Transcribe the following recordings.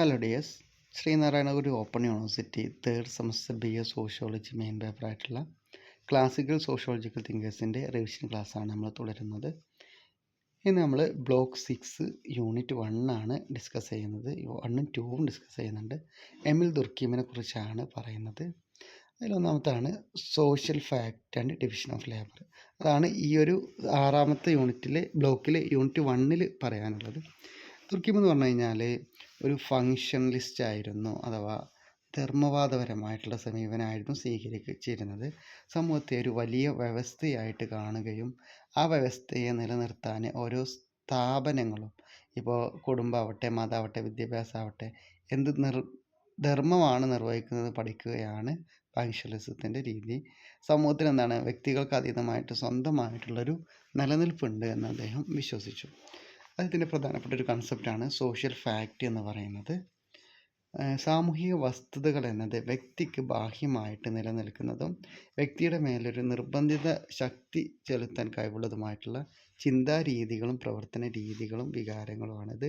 Hello dears Sreenarayana Guru open university third semester B A sociology main പേപ്പറായിട്ടുള്ള classical sociological തിങ്കേഴ്സിന്റെ revision ക്ലാസ്സാണ് നമ്മൾ തുടരുന്നത്. ഇന്ന് നമ്മൾ ബ്ലോക്ക് സിക്സ് യൂണിറ്റ് വൺ ആണ് ഡിസ്കസ് ചെയ്യുന്നത്. വണ്ണും ടൂവും ഡിസ്കസ് ചെയ്യുന്നുണ്ട്. എമിൽ ദുർക്കീമിനെ കുറിച്ചാണ് പറയുന്നത്. അതിലൊന്നാമത്താണ് social fact and division of labour അതാണ് ഈ ഒരു ആറാമത്തെ യൂണിറ്റിൽ ബ്ലോക്കിൽ യൂണിറ്റ് വണ്ണിൽ പറയാനുള്ളത്. തുർക്കിം എന്ന് പറഞ്ഞു കഴിഞ്ഞാൽ ഒരു ഫങ്ഷണലിസ്റ്റ് ആയിരുന്നു അഥവാ ധർമ്മവാദപരമായിട്ടുള്ള സമീപനമായിരുന്നു സ്വീകരിച്ചിരുന്നത്. സമൂഹത്തെ ഒരു വലിയ വ്യവസ്ഥയായിട്ട് കാണുകയും ആ വ്യവസ്ഥയെ നിലനിർത്താൻ ഓരോ സ്ഥാപനങ്ങളും ഇപ്പോൾ കുടുംബമാവട്ടെ മതമാവട്ടെ വിദ്യാഭ്യാസമാവട്ടെ എന്ത് നിർ ധർമ്മമാണ് നിർവഹിക്കുന്നത് പഠിക്കുകയാണ് ഫങ്ഷണലിസത്തിന്റെ രീതി. സമൂഹത്തിൽ എന്താണ് വ്യക്തികൾക്ക് അതീതമായിട്ട് സ്വന്തമായിട്ടുള്ളൊരു നിലനിൽപ്പുണ്ട് എന്ന് അദ്ദേഹം വിശ്വസിച്ചു. അതിന്റെ പ്രധാനപ്പെട്ട ഒരു കൺസെപ്റ്റാണ് സോഷ്യൽ ഫാക്റ്റ് എന്ന് പറയുന്നത്. സാമൂഹിക വസ്തുതകൾ എന്നത് വ്യക്തിക്ക് ബാഹ്യമായിട്ട് നിലനിൽക്കുന്നതും വ്യക്തിയുടെ മേലൊരു നിർബന്ധിത ശക്തി ചെലുത്താൻ കഴിവുള്ളതുമായിട്ടുള്ള ചിന്താ രീതികളും പ്രവർത്തന രീതികളും വികാരങ്ങളുമാണിത്.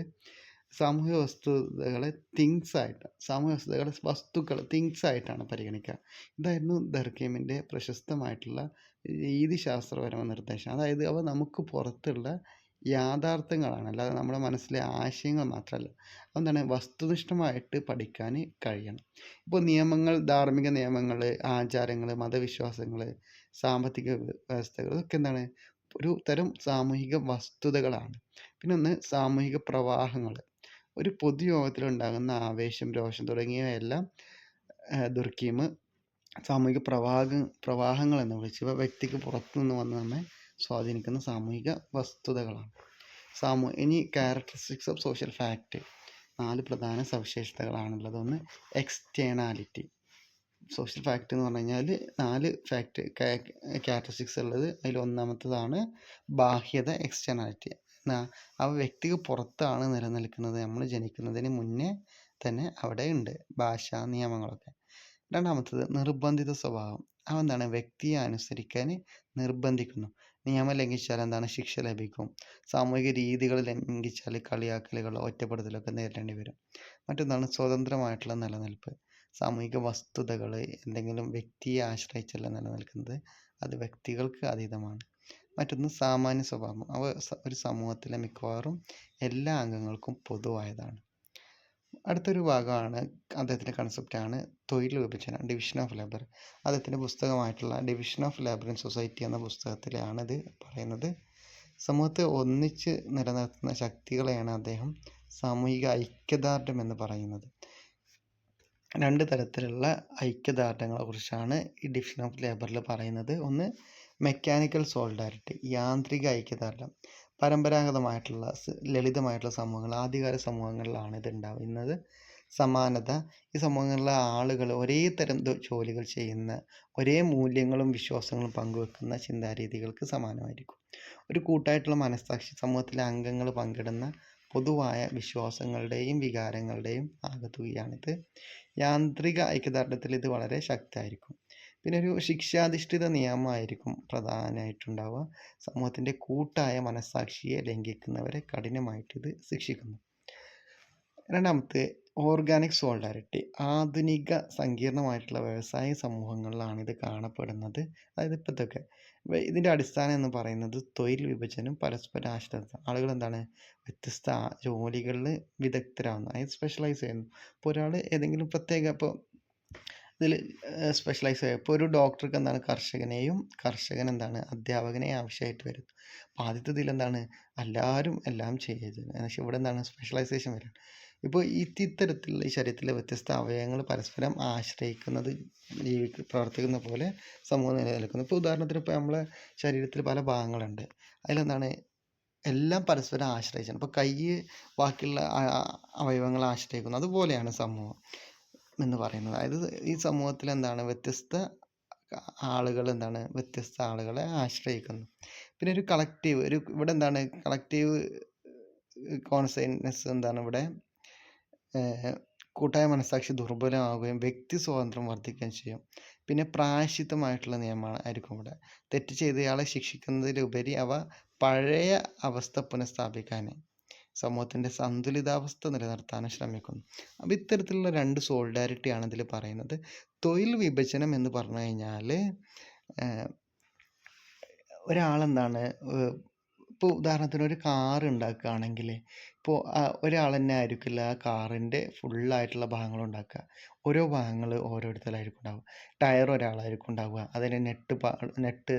സാമൂഹിക വസ്തുതകളെ തിങ്സ് ആയിട്ട് സാമൂഹിക വസ്തുതകളെ വസ്തുക്കൾ തിങ്സ് ആയിട്ടാണ് പരിഗണിക്കുക. ഇതായിരുന്നു ദർഗീമിന്റെ പ്രശസ്തമായിട്ടുള്ള രീതിശാസ്ത്രപരമായ നിർദ്ദേശം. അതായത് അവ നമുക്ക് പുറത്തുള്ള യാഥാർത്ഥ്യങ്ങളാണ്. അല്ലാതെ നമ്മുടെ മനസ്സിലെ ആശയങ്ങൾ മാത്രമല്ല. എന്താണ് വസ്തുനിഷ്ഠമായിട്ട് പഠിക്കാൻ കഴിയണം. ഇപ്പോൾ നിയമങ്ങൾ ധാർമ്മിക നിയമങ്ങൾ ആചാരങ്ങൾ മതവിശ്വാസങ്ങൾ സാമ്പത്തിക വ്യവസ്ഥകൾ ഇതൊക്കെ എന്താണ്? ഒരു തരം സാമൂഹിക വസ്തുതകളാണ്. പിന്നെ ഒന്ന് സാമൂഹിക പ്രവാഹങ്ങൾ ഒരു പൊതുയോഗത്തിൽ ഉണ്ടാകുന്ന ആവേശം രോഷം തുടങ്ങിയവയെല്ലാം ദുർക്കീം സാമൂഹിക പ്രവാഹ പ്രവാഹങ്ങൾ എന്ന് വിളിച്ച് വ്യക്തിക്ക് പുറത്തുനിന്ന് വന്ന് നമ്മെ സ്വാധീനിക്കുന്ന സാമൂഹിക വസ്തുതകളാണ്. സാമൂ ഇനി ക്യാരക്ടറിസ്റ്റിക്സ് ഓഫ് സോഷ്യൽ ഫാക്റ്റ് നാല് പ്രധാന സവിശേഷതകളാണുള്ളത്. ഒന്ന് എക്സ്റ്റേണാലിറ്റി സോഷ്യൽ ഫാക്റ്റ് എന്ന് പറഞ്ഞു കഴിഞ്ഞാൽ നാല് ഫാക്റ്റ് ക്യാരക്ടറിസ്റ്റിക്സ് ഉള്ളത്. അതിൽ ഒന്നാമത്തതാണ് ബാഹ്യത എക്സ്റ്റേണാലിറ്റി അവ വ്യക്തിക്ക് പുറത്താണ് നിലനിൽക്കുന്നത്. നമ്മൾ ജനിക്കുന്നതിന് മുന്നേ തന്നെ അവിടെ ഉണ്ട്. ഭാഷാ നിയമങ്ങളൊക്കെ. രണ്ടാമത്തത് നിർബന്ധിത സ്വഭാവം. അവ എന്താണ്? വ്യക്തിയെ അനുസരിക്കാൻ നിർബന്ധിക്കുന്നു. നിയമം ലംഘിച്ചാൽ എന്താണ്? ശിക്ഷ ലഭിക്കും. സാമൂഹിക രീതികൾ ലംഘിച്ചാൽ കളിയാക്കലുകൾ ഒറ്റപ്പെടുത്തലൊക്കെ നേരിടേണ്ടി വരും. മറ്റൊന്നാണ് സ്വതന്ത്രമായിട്ടുള്ള നിലനിൽപ്പ്. സാമൂഹിക വസ്തുതകൾ എന്തെങ്കിലും വ്യക്തിയെ ആശ്രയിച്ചല്ല നിലനിൽക്കുന്നത്. അത് വ്യക്തികൾക്ക് അതീതമാണ്. മറ്റൊന്ന് സാമാന്യ സ്വഭാവം. അവ ഒരു സമൂഹത്തിലെ മിക്കവാറും എല്ലാ അംഗങ്ങൾക്കും പൊതുവായതാണ്. അടുത്തൊരു ഭാഗമാണ് അദ്ദേഹത്തിന്റെ കൺസെപ്റ്റാണ് തൊഴിൽ വിഭജനം ഡിവിഷൻ ഓഫ് ലേബർ അദ്ദേഹത്തിന്റെ പുസ്തകമായിട്ടുള്ള division of labour in society എന്ന പുസ്തകത്തിലാണ് ഇത് പറയുന്നത്. സമൂഹത്തെ ഒന്നിച്ച് നിലനിർത്തുന്ന ശക്തികളെയാണ് അദ്ദേഹം സാമൂഹിക ഐക്യദാർഢ്യം എന്ന് പറയുന്നത്. രണ്ട് തരത്തിലുള്ള ഐക്യദാർഢ്യങ്ങളെ കുറിച്ചാണ് ഈ ഡിവിഷൻ ഓഫ് ലേബറിൽ പറയുന്നത്. ഒന്ന് മെക്കാനിക്കൽ സോൾഡാരിറ്റി യാന്ത്രിക ഐക്യദാർഢ്യം. പരമ്പരാഗതമായിട്ടുള്ള ലളിതമായിട്ടുള്ള സമൂഹങ്ങൾ ആദ്യകാല സമൂഹങ്ങളിലാണ് ഇത് ഉണ്ടാവുന്നത് സമാനത ഈ സമൂഹങ്ങളിലെ ആളുകൾ ഒരേ തരം ജോലികൾ ചെയ്യുന്ന ഒരേ മൂല്യങ്ങളും വിശ്വാസങ്ങളും പങ്കുവെക്കുന്ന ചിന്താരീതികൾക്ക് സമാനമായിരിക്കും. ഒരു കൂട്ടായിട്ടുള്ള മനസ്സാക്ഷി സമൂഹത്തിലെ അംഗങ്ങൾ പങ്കിടുന്ന പൊതുവായ വിശ്വാസങ്ങളുടെയും വികാരങ്ങളുടെയും ആകത്തുകയാണിത്. യാന്ത്രിക ഐക്യദാർഢ്യത്തിൽ ഇത് വളരെ ശക്തമായിരിക്കും. പിന്നെ ഒരു ശിക്ഷാധിഷ്ഠിത നിയമമായിരിക്കും പ്രധാനമായിട്ടുണ്ടാവുക സമൂഹത്തിന്റെ കൂട്ടായ മനസ്സാക്ഷിയെ ലംഘിക്കുന്നവരെ കഠിനമായിട്ട് ഇത് ശിക്ഷിക്കുന്നു. രണ്ടാമത്തെ ഓർഗാനിക് സോൾഡാരിറ്റി ആധുനിക സങ്കീർണമായിട്ടുള്ള വ്യവസായ സമൂഹങ്ങളിലാണ് ഇത് കാണപ്പെടുന്നത്. അതായത് ഇപ്പോഴത്തൊക്കെ ഇതിന്റെ അടിസ്ഥാനം എന്ന് പറയുന്നത് തൊഴിൽ വിഭജനം പരസ്പര ആശ്രിത ആളുകൾ എന്താണ്? വ്യത്യസ്ത ജോലികളിൽ വിദഗ്ധരാകുന്നു അതായത് സ്പെഷ്യലൈസ് ചെയ്യുന്നു. ഇപ്പോൾ ഒരാൾ ഏതെങ്കിലും പ്രത്യേക ഇപ്പോൾ ഇതിൽ സ്പെഷ്യലൈസ് ചെയ്യുക ഇപ്പോൾ ഒരു ഡോക്ടർക്ക് എന്താണ്? കർഷകനെയും കർഷകൻ എന്താണ്? അധ്യാപകനെ ആവശ്യമായിട്ട് വരും. അപ്പോൾ ആദ്യത്തെ ഇതിൽ എന്താണ്? എല്ലാവരും എല്ലാം ചെയ്യരുത്. പക്ഷേ ഇവിടെ എന്താണ്? സ്പെഷ്യലൈസേഷൻ വരും ഇപ്പോൾ ഇത്തരത്തിലുള്ള ഈ ശരീരത്തിലെ വ്യത്യസ്ത അവയവങ്ങൾ പരസ്പരം ആശ്രയിക്കുന്നത് ജീവിക്ക് പ്രവർത്തിക്കുന്ന പോലെ സമൂഹം നിലനിൽക്കുന്നു. ഇപ്പോൾ ഉദാഹരണത്തിന് ഇപ്പോൾ നമ്മളെ ശരീരത്തിൽ പല ഭാഗങ്ങളുണ്ട്. അതിലെന്താണ്? എല്ലാം പരസ്പരം ആശ്രയിച്ചാണ്. ഇപ്പോൾ കൈ ബാക്കിയുള്ള അവയവങ്ങളെ ആശ്രയിക്കുന്നു. അതുപോലെയാണ് സമൂഹം. എന്ന് പറയുന്നത്. അതായത് ഈ സമൂഹത്തിൽ എന്താണ് വ്യത്യസ്ത ആളുകൾ എന്താണ് വ്യത്യസ്ത ആളുകളെ ആശ്രയിക്കുന്നു. പിന്നെ ഒരു കളക്റ്റീവ് ഒരു ഇവിടെ എന്താണ് കളക്റ്റീവ് കോൺസൈനസ് എന്താണ് ഇവിടെ കൂട്ടായ മനസ്സാക്ഷി ദുർബലമാവുകയും വ്യക്തി സ്വാതന്ത്ര്യം വർദ്ധിക്കുകയും ചെയ്യും. പിന്നെ പ്രായശ്ചിത്തമായിട്ടുള്ള നിയമമാണ് ആയിരിക്കും ഇവിടെ. തെറ്റ് ചെയ്തയാളെ ശിക്ഷിക്കുന്നതിലുപരി അവ പഴയ അവസ്ഥ പുനഃസ്ഥാപിക്കാൻ സമൂഹത്തിന്റെ സന്തുലിതാവസ്ഥ നിലനിർത്താൻ ശ്രമിക്കുന്നു. അപ്പോൾ ഇത്തരത്തിലുള്ള രണ്ട് സോളിഡാരിറ്റിയാണ് ഇതിൽ പറയുന്നത്. തൊഴിൽ വിഭജനം എന്ന് പറഞ്ഞു കഴിഞ്ഞാൽ ഒരാളെന്താണ് ഇപ്പോൾ ഉദാഹരണത്തിന് ഒരു കാർ ഉണ്ടാക്കുകയാണെങ്കിൽ ഇപ്പോൾ ഒരാൾ തന്നെ ആയിരിക്കില്ല ആ കാറിന്റെ ഫുള്ളായിട്ടുള്ള ഭാഗങ്ങൾ ഉണ്ടാക്കുക. ഓരോ ഭാഗങ്ങൾ ഓരോരുത്തരായിരിക്കും ഉണ്ടാവുക. ടയർ ഒരാളായിരിക്കും ഉണ്ടാവുക. അതിന് നെറ്റ് നെറ്റ്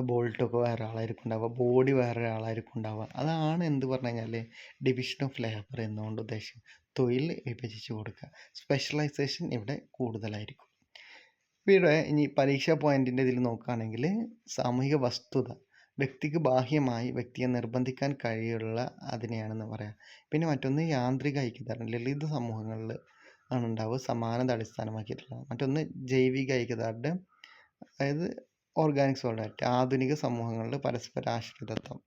ബോൾട്ടൊക്കെ വേറെ ആളായിരിക്കും ഉണ്ടാവുക ബോഡി വേറെ ഒരാളായിരിക്കും ഉണ്ടാവുക. അതാണ് എന്ത് പറഞ്ഞു കഴിഞ്ഞാൽ ഡിവിഷൻ ഓഫ് ലേബർ എന്നുകൊണ്ട് ഉദ്ദേശം തൊഴിൽ വിഭജിച്ച് കൊടുക്കുക. സ്പെഷ്യലൈസേഷൻ ഇവിടെ കൂടുതലായിരിക്കും. ഇവിടെ ഇനി പരീക്ഷാ പോയിന്റിന്റെ ഇതിൽ നോക്കുകയാണെങ്കിൽ സാമൂഹിക വസ്തുത വ്യക്തിക്ക് ബാഹ്യമായി വ്യക്തിയെ നിർബന്ധിക്കാൻ കഴിയുള്ള അതിനെയാണെന്ന് പറയാം. പിന്നെ മറ്റൊന്ന് യാന്ത്രിക ഐക്യദാർഢ്യം. ലളിത സമൂഹങ്ങളിൽ ആണ് ഉണ്ടാവുക. സമാനത അടിസ്ഥാനമാക്കിയിട്ടുള്ള. മറ്റൊന്ന് ജൈവിക ഐക്യദാർഢ്യം. അതായത് ഓർഗാനിക് സോളിഡാരിറ്റി ആധുനിക സമൂഹങ്ങളിൽ പരസ്പര ആശ്രിതത്വം.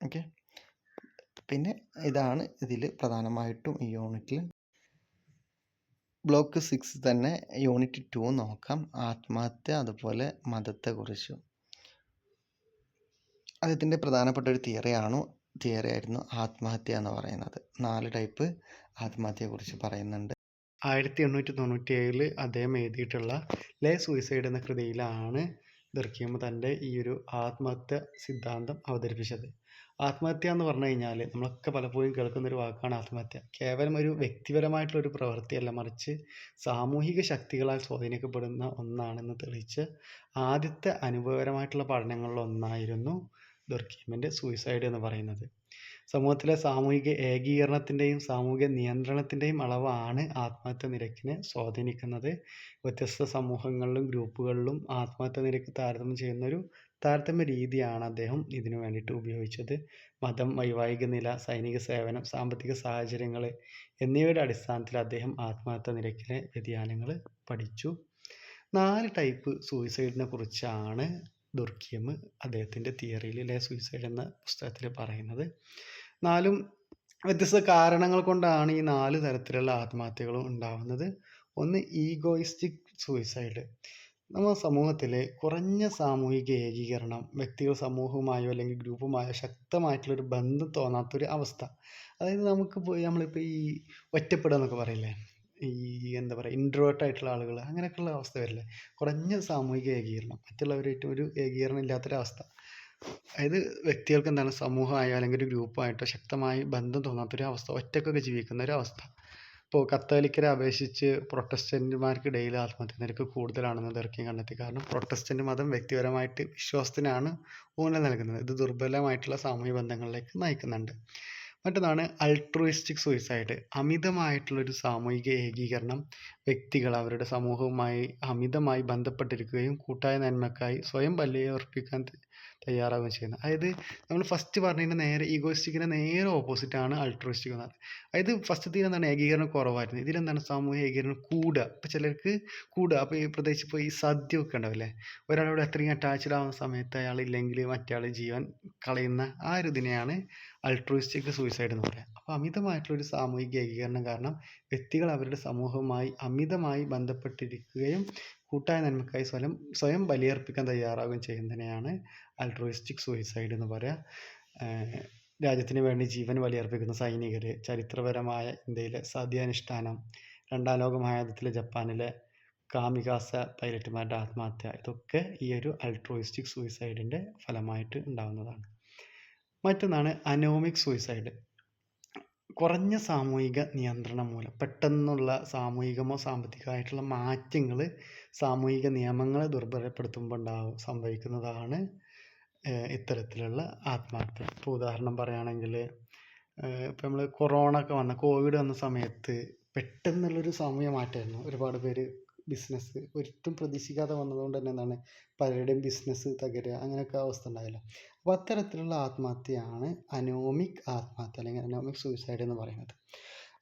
ഓക്കെ പിന്നെ ഇതാണ് ഇതിൽ പ്രധാനമായിട്ടും ഈ യൂണിറ്റിൽ ബ്ലോക്ക് സിക്സ് തന്നെ യൂണിറ്റ് ടു നോക്കാം. ആത്മഹത്യ അതുപോലെ മതത്തെക്കുറിച്ചും അദ്ദേഹത്തിന്റെ പ്രധാനപ്പെട്ട ഒരു തിയറിയാണ് തിയറി ആയിരുന്നു ആത്മഹത്യ എന്ന് പറയുന്നത്. നാല് ടൈപ്പ് ആത്മഹത്യയെക്കുറിച്ച് പറയുന്നുണ്ട്. ആയിരത്തി എണ്ണൂറ്റി തൊണ്ണൂറ്റി ഏഴിൽ അദ്ദേഹം എഴുതിയിട്ടുള്ള ലെ സൂയിസൈഡ് എന്ന കൃതിയിലാണ് ദർക്കിയമ്മ തന്റെ ഈ ഒരു ആത്മഹത്യ സിദ്ധാന്തം അവതരിപ്പിച്ചത്. ആത്മഹത്യ എന്ന് പറഞ്ഞു കഴിഞ്ഞാൽ നമ്മളൊക്കെ പലപ്പോഴും കേൾക്കുന്ന ഒരു വാക്കാണ് ആത്മഹത്യ. കേവലം ഒരു വ്യക്തിപരമായിട്ടുള്ള ഒരു പ്രവൃത്തിയല്ല മറിച്ച് സാമൂഹിക ശക്തികളാൽ സ്വാധീനിക്കപ്പെടുന്ന ഒന്നാണെന്ന് തെളിയിച്ച് ആദ്യത്തെ അനുഭവകരമായിട്ടുള്ള പഠനങ്ങളിൽ ഒന്നായിരുന്നു സൂയിസൈഡ് എന്ന് പറയുന്നത്. സമൂഹത്തിലെ സാമൂഹിക ഏകീകരണത്തിന്റെയും സാമൂഹിക നിയന്ത്രണത്തിന്റെയും അളവാണ് ആത്മഹത്യ നിരക്കിനെ സ്വാധീനിക്കുന്നത്. വ്യത്യസ്ത സമൂഹങ്ങളിലും ഗ്രൂപ്പുകളിലും ആത്മഹത്യ നിരക്ക് താരതമ്യം ചെയ്യുന്ന ഒരു താരതമ്യ രീതിയാണ് അദ്ദേഹം ഇതിനു വേണ്ടിയിട്ട് ഉപയോഗിച്ചത്. മതം വൈവാഹിക നില സൈനിക സേവനം സാമ്പത്തിക സാഹചര്യങ്ങൾ എന്നിവയുടെ അടിസ്ഥാനത്തിൽ അദ്ദേഹം ആത്മഹത്യ നിരക്കിലെ വ്യതിയാനങ്ങൾ പഠിച്ചു. നാല് ടൈപ്പ് സൂയിസൈഡിനെ കുറിച്ചാണ് ദുർക്കിയം അദ്ദേഹത്തിന്റെ തിയറിയിൽ ലെ സൂയിസൈഡ് എന്ന പുസ്തകത്തിൽ പറയുന്നത്. നാലും വ്യത്യസ്ത കാരണങ്ങൾ കൊണ്ടാണ് ഈ നാല് തരത്തിലുള്ള ആത്മഹത്യകളും ഉണ്ടാവുന്നത്. ഒന്ന് ഈഗോയിസ്റ്റിക് സൂയിസൈഡ്. നമ്മുടെ സമൂഹത്തിലെ കുറഞ്ഞ സാമൂഹിക ഏകീകരണം വ്യക്തികൾ സമൂഹവുമായോ അല്ലെങ്കിൽ ഗ്രൂപ്പുമായോ ശക്തമായിട്ടുള്ളൊരു ബന്ധം തോന്നാത്തൊരു അവസ്ഥ. അതായത് നമുക്ക് നമ്മളിപ്പോൾ ഈ ഒറ്റപ്പെടുക എന്നൊക്കെ പറയില്ലേ? ഈ എന്താ പറയുക ഇൻട്രോവേർട്ട് ആയിട്ടുള്ള ആളുകൾ അങ്ങനെയൊക്കെയുള്ള അവസ്ഥ വരില്ലേ? കുറഞ്ഞ സാമൂഹിക ഏകീകരണം മറ്റുള്ളവരായിട്ട് ഒരു ഏകീകരണം ഇല്ലാത്തൊരവസ്ഥ. അതായത് വ്യക്തികൾക്ക് എന്താണ് സമൂഹമായോ അല്ലെങ്കിൽ ഒരു ഗ്രൂപ്പായിട്ടോ ശക്തമായി ബന്ധം തോന്നാത്തൊരു അവസ്ഥ ഒറ്റക്കൊക്കെ ജീവിക്കുന്ന ഒരു അവസ്ഥ. ഇപ്പോൾ കത്തോലിക്കരെ അപേക്ഷിച്ച് പ്രൊട്ടസ്റ്റന്റുമാർക്കിടയിൽ ആത്മഹത്യ നിരക്ക് കൂടുതലാണെന്ന് ദർക്കിയും കണ്ടെത്തി. കാരണം പ്രൊട്ടസ്റ്റന്റ് മതം വ്യക്തിപരമായിട്ട് വിശ്വാസത്തിനാണ് ഊന്നൽ നൽകുന്നത്. ഇത് ദുർബലമായിട്ടുള്ള സാമൂഹിക ബന്ധങ്ങളിലേക്ക് നയിക്കുന്നുണ്ട്. മറ്റൊന്നാണ് അൾട്രോയിസ്റ്റിക് സൂയിസൈഡ് അമിതമായിട്ടുള്ളൊരു സാമൂഹിക ഏകീകരണം വ്യക്തികൾ അവരുടെ സമൂഹവുമായി അമിതമായി ബന്ധപ്പെട്ടിരിക്കുകയും കൂട്ടായ നന്മക്കായി സ്വയം ബലിയർപ്പിക്കാൻ തയ്യാറാവുകയും ചെയ്യുന്നത്. അതായത് നമ്മൾ ഫസ്റ്റ് പറഞ്ഞതിന്റെ നേരെ ഈഗോയിസ്റ്റിക്കിന്റെ നേരെ ഓപ്പോസിറ്റാണ് അൾട്രോയിസ്റ്റിക് എന്ന് പറയുന്നത്. അതായത് ഫസ്റ്റത്തിൽ എന്താണ് ഏകീകരണം കുറവായിരുന്നു. ഇതിലെന്താണ് സാമൂഹിക ഏകീകരണം കൂടുക. ഇപ്പോൾ ചിലർക്ക് കൂടുക. അപ്പോൾ ഈ പ്രത്യേകിച്ച് ഇപ്പോൾ ഈ സദ്യ ഒക്കെ ഉണ്ടാവില്ലേ? ഒരാളോട് അത്രയും അറ്റാച്ച്ഡ് ആവുന്ന സമയത്ത് അയാൾ ഇല്ലെങ്കിൽ മറ്റേ ആൾ ജീവൻ കളയുന്ന ആ ഒരു ഇതിനെയാണ് അൾട്രോയിസ്റ്റിക് സൂയിസൈഡ് എന്ന് പറയുക. അപ്പോൾ അമിതമായിട്ടുള്ളൊരു സാമൂഹിക ഏകീകരണം കാരണം വ്യക്തികൾ അവരുടെ സമൂഹവുമായി അമിതമായി ബന്ധപ്പെട്ടിരിക്കുകയും കൂട്ടായ നന്മക്കായി സ്വയം സ്വയം ബലിയർപ്പിക്കാൻ തയ്യാറാവുകയും ചെയ്യുന്നതിനെയാണ് അൾട്രോയിസ്റ്റിക് സൂയിസൈഡ് എന്ന് പറയാം. രാജ്യത്തിന് വേണ്ടി ജീവൻ ബലിയർപ്പിക്കുന്ന സൈനികർ ചരിത്രപരമായ ഇന്ത്യയിലെ സത്യാനുഷ്ഠാനം രണ്ടാം ലോക മഹായുദ്ധത്തിലെ ജപ്പാനിലെ കാമികാസ പൈലറ്റുമാരുടെ ആത്മഹത്യ ഇതൊക്കെ ഈ ഒരു അൾട്രോയിസ്റ്റിക് സൂയിസൈഡിന്റെ ഫലമായിട്ട് ഉണ്ടാകുന്നതാണ് മറ്റൊന്നാണ് അനോമിക് സൂയിസൈഡ് കുറഞ്ഞ സാമൂഹിക നിയന്ത്രണം മൂലം പെട്ടെന്നുള്ള സാമൂഹികമോ സാമ്പത്തികമായിട്ടുള്ള മാറ്റങ്ങൾ സാമൂഹിക നിയമങ്ങളെ ദുർബലപ്പെടുത്തുമ്പോൾ ഉണ്ടാവും സംഭവിക്കുന്നതാണ് ഇത്തരത്തിലുള്ള ആത്മഹത്യ. ഇപ്പോൾ ഉദാഹരണം പറയുകയാണെങ്കിൽ ഇപ്പോൾ നമ്മൾ കൊറോണ ഒക്കെ വന്ന കോവിഡ് വന്ന സമയത്ത് പെട്ടെന്നുള്ളൊരു സാമൂഹ്യ മാറ്റമായിരുന്നു. ഒരുപാട് പേര് ബിസിനസ് ഒട്ടും പ്രതീക്ഷിക്കാതെ വന്നതുകൊണ്ട് തന്നെ എന്താണ് പലരുടെയും ബിസിനസ് തകരുക അങ്ങനെയൊക്കെ അവസ്ഥ ഉണ്ടായല്ലോ. അപ്പോൾ അത്തരത്തിലുള്ള ആത്മഹത്യയാണ് അനോമിക് ആത്മഹത്യ അല്ലെങ്കിൽ അനോമിക് സൂയിസൈഡ് എന്ന് പറയുന്നത്.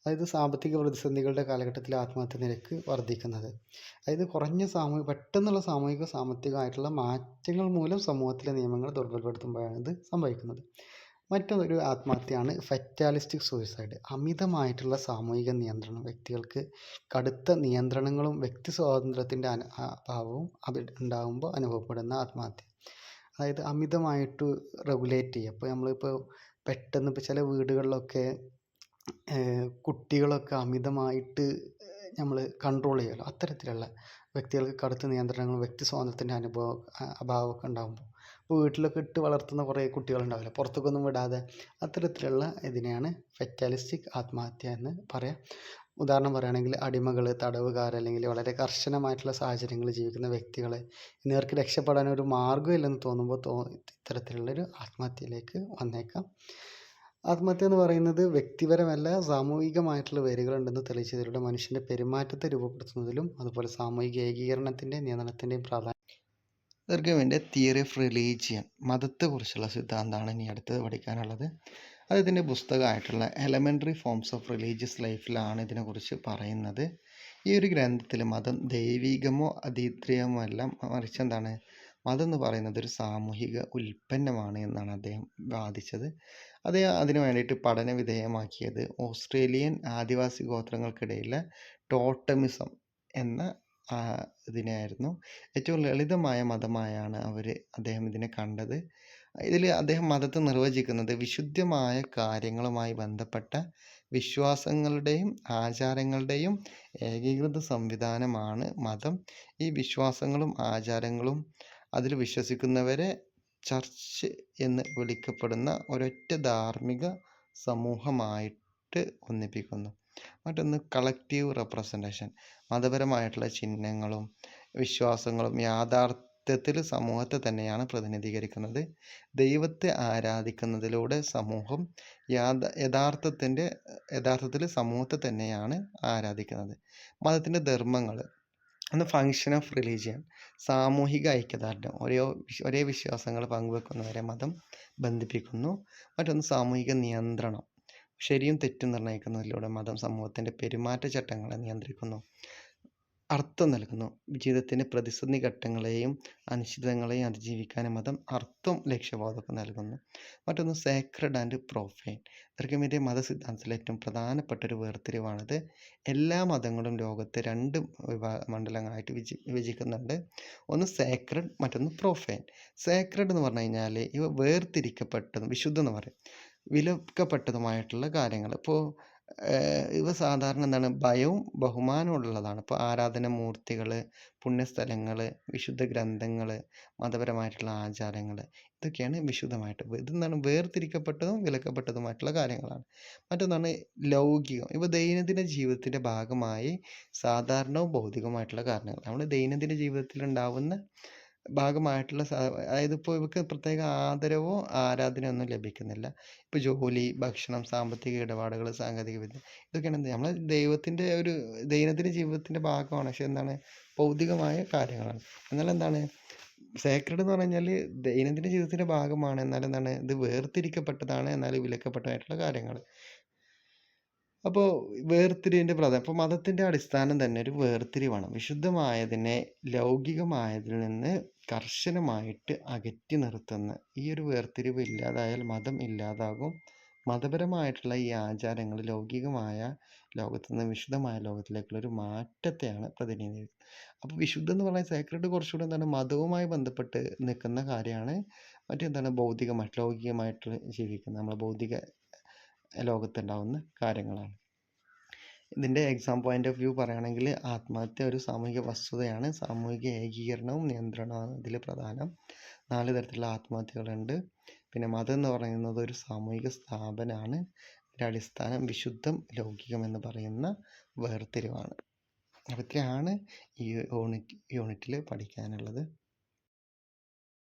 അതായത് സാമ്പത്തിക പ്രതിസന്ധികളുടെ കാലഘട്ടത്തിൽ ആത്മഹത്യ നിരക്ക് വർദ്ധിക്കുന്നത്. അതായത് കുറഞ്ഞ സാമൂഹിക പെട്ടെന്നുള്ള സാമൂഹിക സാമ്പത്തികമായിട്ടുള്ള മാറ്റങ്ങൾ മൂലം സമൂഹത്തിലെ നിയമങ്ങൾ ദുർബലപ്പെടുത്തുമ്പോഴാണ് ഇത് സംഭവിക്കുന്നത്. മറ്റൊരു ആത്മഹത്യയാണ് ഫെറ്റാലിസ്റ്റിക് സൂയിസൈഡ്. അമിതമായിട്ടുള്ള സാമൂഹിക നിയന്ത്രണം വ്യക്തികൾക്ക് കടുത്ത നിയന്ത്രണങ്ങളും വ്യക്തി സ്വാതന്ത്ര്യത്തിന്റെ അനു അഭാവവും അവ ഉണ്ടാകുമ്പോൾ അനുഭവപ്പെടുന്ന ആത്മഹത്യ. അതായത് അമിതമായിട്ട് റെഗുലേറ്റ് ചെയ്യുക. ഇപ്പോൾ നമ്മളിപ്പോൾ പെട്ടെന്ന് ഇപ്പോൾ ചില വീടുകളിലൊക്കെ കുട്ടികളൊക്കെ അമിതമായിട്ട് നമ്മൾ കൺട്രോൾ ചെയ്യുമല്ലോ അത്തരത്തിലുള്ള വ്യക്തികൾക്ക് കടുത്ത നിയന്ത്രണങ്ങൾ വ്യക്തി സ്വാതന്ത്ര്യത്തിന്റെ അനുഭവം അഭാവമൊക്കെ ഉണ്ടാകുമ്പോൾ ഇപ്പോൾ വീട്ടിലൊക്കെ ഇട്ട് വളർത്തുന്ന കുറേ കുട്ടികളുണ്ടാവില്ലേ? പുറത്തേക്കൊന്നും വിടാതെ അത്തരത്തിലുള്ള ഇതിനെയാണ് ഫെറ്റാലിസ്റ്റിക് ആത്മഹത്യ എന്ന് പറയാം. ഉദാഹരണം പറയുകയാണെങ്കിൽ അടിമകൾ തടവുകാർ അല്ലെങ്കിൽ വളരെ കർശനമായിട്ടുള്ള സാഹചര്യങ്ങളിൽ ജീവിക്കുന്ന വ്യക്തികൾ എന്നിവർക്ക് രക്ഷപ്പെടാൻ ഒരു മാർഗമില്ലെന്ന് തോന്നുമ്പോൾ തോ ഇത്തരത്തിലുള്ളൊരു ആത്മഹത്യയിലേക്ക് വന്നേക്കാം. ആത്മഹത്യ എന്ന് പറയുന്നത് വ്യക്തിപരമല്ല സാമൂഹികമായിട്ടുള്ള വേരുകളുണ്ടെന്ന് തെളിയിച്ചതിലൂടെ മനുഷ്യന്റെ പെരുമാറ്റത്തെ രൂപപ്പെടുത്തുന്നതിലും അതുപോലെ സാമൂഹിക ഏകീകരണത്തിന്റെ നിയന്ത്രണത്തിന്റെയും പ്രാധാന്യം. ദീർഘവിന്റെ തിയറി ഓഫ് റിലീജിയൻ മതത്തെക്കുറിച്ചുള്ള സിദ്ധാന്തമാണ് ഇനി അടുത്തത് പഠിക്കാനുള്ളത്. അത് ഇതിന്റെ പുസ്തകമായിട്ടുള്ള എലമെന്ററി ഫോംസ് ഓഫ് റിലീജിയസ് ലൈഫിലാണ് ഇതിനെക്കുറിച്ച് പറയുന്നത്. ഈ ഒരു ഗ്രന്ഥത്തിൽ മതം ദൈവികമോ അതീന്ദ്രിയമോ അല്ല മറിച്ച് എന്താണ്? മതം എന്ന് പറയുന്നത് ഒരു സാമൂഹിക ഉൽപ്പന്നമാണ് എന്നാണ് അദ്ദേഹം വാദിച്ചത്. അദ്ദേഹം അതിനു വേണ്ടിയിട്ട് പഠന വിധേയമാക്കിയത് ഓസ്ട്രേലിയൻ ആദിവാസി ഗോത്രങ്ങൾക്കിടയിലെ ടോട്ടമിസം എന്ന ഇതിനെയായിരുന്നു. ഏറ്റവും ലളിതമായ മതമായാണ് അവർ അദ്ദേഹം ഇതിനെ കണ്ടത്. ഇതിൽ അദ്ദേഹം മതത്തെ നിർവചിക്കുന്നത് വിശുദ്ധമായ കാര്യങ്ങളുമായി ബന്ധപ്പെട്ട വിശ്വാസങ്ങളുടെയും ആചാരങ്ങളുടെയും ഏകീകൃത സംവിധാനമാണ് മതം. ഈ വിശ്വാസങ്ങളും ആചാരങ്ങളും അതിൽ വിശ്വസിക്കുന്നവരെ ചർച്ച് എന്ന് വിളിക്കപ്പെടുന്ന ഒരൊറ്റ ധാർമ്മിക സമൂഹമായിട്ട് ഒന്നിപ്പിക്കുന്നു. മറ്റൊന്ന് കളക്റ്റീവ് റെപ്രസെന്റേഷൻ മതപരമായിട്ടുള്ള ചിഹ്നങ്ങളും വിശ്വാസങ്ങളും യാഥാർത്ഥ്യത്തിൽ സമൂഹത്തെ തന്നെയാണ് പ്രതിനിധീകരിക്കുന്നത്. ദൈവത്തെ ആരാധിക്കുന്നതിലൂടെ സമൂഹം യാഥാ യഥാർത്ഥത്തിന്റെ യഥാർത്ഥത്തിൽ സമൂഹത്തെ തന്നെയാണ് ആരാധിക്കുന്നത്. മതത്തിന്റെ ധർമ്മങ്ങൾ ഒന്ന് ഫങ്ഷൻ ഓഫ് റിലീജിയൻ സാമൂഹിക ഐക്യദാർഢ്യം ഒരേ ഒരേ വിശ്വാസങ്ങൾ പങ്കുവെക്കുന്നവരെ മതം ബന്ധിപ്പിക്കുന്നു. മറ്റൊന്ന് സാമൂഹിക നിയന്ത്രണം. ശരിയും തെറ്റും നിർണയിക്കുന്നതിലൂടെ മതം സമൂഹത്തിന്റെ പെരുമാറ്റച്ചട്ടങ്ങളെ നിയന്ത്രിക്കുന്നു. അർത്ഥം നൽകുന്നു. ജീവിതത്തിന്റെ പ്രതിസന്ധി ഘട്ടങ്ങളെയും അനിശ്ചിതങ്ങളെയും അതിജീവിക്കാൻ മതം അർത്ഥം ലക്ഷ്യബോധമൊക്കെ നൽകുന്നു. മറ്റൊന്ന് സേക്രഡ് ആൻഡ് പ്രൊഫൈൻ ദീർഘമിന്റെ മതസിദ്ധാന്തത്തിലെ ഏറ്റവും പ്രധാനപ്പെട്ട ഒരു വേർതിരിവാണിത്. എല്ലാ മതങ്ങളും ലോകത്തെ രണ്ട് വിഭാഗ മണ്ഡലങ്ങളായിട്ട് വിഭജി വിഭജിക്കുന്നുണ്ട്. ഒന്ന് സേക്രഡ് മറ്റൊന്ന് പ്രൊഫൈൻ സേക്രഡ് എന്ന് പറഞ്ഞു കഴിഞ്ഞാൽ ഇവ വേർതിരിക്കപ്പെട്ടതും വിശുദ്ധം എന്ന് പറയും. വിലക്കപ്പെട്ടതുമായിട്ടുള്ള കാര്യങ്ങൾ ഇപ്പോൾ ഇവ സാധാരണ എന്താണ് ഭയവും ബഹുമാനവും ഉള്ളതാണ് ഇപ്പോൾ ആരാധന മൂർത്തികൾ പുണ്യസ്ഥലങ്ങൾ വിശുദ്ധ ഗ്രന്ഥങ്ങൾ മതപരമായിട്ടുള്ള ആചാരങ്ങൾ ഇതൊക്കെയാണ് വിശുദ്ധമായിട്ട് ഇതെന്താണ് വേർതിരിക്കപ്പെട്ടതും വിലക്കപ്പെട്ടതുമായിട്ടുള്ള കാര്യങ്ങളാണ്. മറ്റൊന്നാണ് ലൗകികം. ഇവ ദൈനംദിന ജീവിതത്തിന്റെ ഭാഗമായി സാധാരണവും ഭൗതികവുമായിട്ടുള്ള കാരണങ്ങൾ നമ്മൾ ദൈനംദിന ജീവിതത്തിൽ ഉണ്ടാവുന്ന ഭാഗമായിട്ടുള്ള അതായത് ഇപ്പോൾ ഇവർക്ക് പ്രത്യേക ആദരവോ ആരാധനയോ ഒന്നും ലഭിക്കുന്നില്ല. ഇപ്പോൾ ജോലി ഭക്ഷണം സാമ്പത്തിക ഇടപാടുകൾ സാങ്കേതിക വിദ്യ ഇതൊക്കെയാണ് നമ്മൾ ദൈവത്തിന്റെ ഒരു ദൈനംദിന ജീവിതത്തിന്റെ ഭാഗമാണ്. പക്ഷെ എന്താണ്? ഭൗതികമായ കാര്യങ്ങളാണ്. എന്നാൽ എന്താണ്? സേക്രഡ് എന്ന് പറഞ്ഞാൽ ദൈനംദിന ജീവിതത്തിന്റെ ഭാഗമാണ്. എന്നാൽ എന്താണ്? ഇത് വേർതിരിക്കപ്പെട്ടതാണ്. എന്നാൽ വിലക്കപ്പെട്ടതായിട്ടുള്ള കാര്യങ്ങൾ. അപ്പോൾ വേർതിരിവിന്റെ പ്രാധാന്യം അപ്പോൾ മതത്തിന്റെ അടിസ്ഥാനം തന്നെ ഒരു വേർതിരിവാണ്. വിശുദ്ധമായതിനെ ലൗകികമായതിൽ നിന്ന് കർശനമായിട്ട് അകറ്റി നിർത്തുന്ന ഈ ഒരു വേർതിരിവ് ഇല്ലാതായാൽ മതം ഇല്ലാതാകും. മതപരമായിട്ടുള്ള ഈ ആചാരങ്ങൾ ലൗകികമായ ലോകത്ത് നിന്ന് വിശുദ്ധമായ ലോകത്തിലേക്കുള്ള ഒരു മാറ്റത്തെയാണ് പ്രതിനിധീകരിക്കുന്നത്. അപ്പോൾ വിശുദ്ധം എന്ന് പറഞ്ഞാൽ സേക്രഡ് കുറച്ചുകൂടെ എന്താണ് മതവുമായി ബന്ധപ്പെട്ട് നിൽക്കുന്ന കാര്യമാണ്. മറ്റെന്താണ് ഭൗതികമായിട്ട് ലൗകികമായിട്ട് ജീവിക്കുന്ന നമ്മളെ ഭൗതിക ലോകത്തുണ്ടാകുന്ന കാര്യങ്ങളാണ്. ഇതിന്റെ എക്സാം പോയിന്റ് ഓഫ് വ്യൂ പറയുകയാണെങ്കിൽ ആത്മഹത്യ ഒരു സാമൂഹിക വസ്തുതയാണ്. സാമൂഹിക ഏകീകരണവും നിയന്ത്രണവും ഇതിൽ പ്രധാനം. നാല് തരത്തിലുള്ള ആത്മഹത്യകളുണ്ട്. പിന്നെ മതം എന്ന് പറയുന്നത് ഒരു സാമൂഹിക സ്ഥാപനമാണ്. ഇതിന്റെ അടിസ്ഥാനം വിശുദ്ധം ലൗകികം എന്ന് പറയുന്ന വേർതിരിവാണ്. അപ്പോൾ ഇത്രയാണ് ഈ യൂണിറ്റ് യൂണിറ്റിൽ പഠിക്കാനുള്ളത്.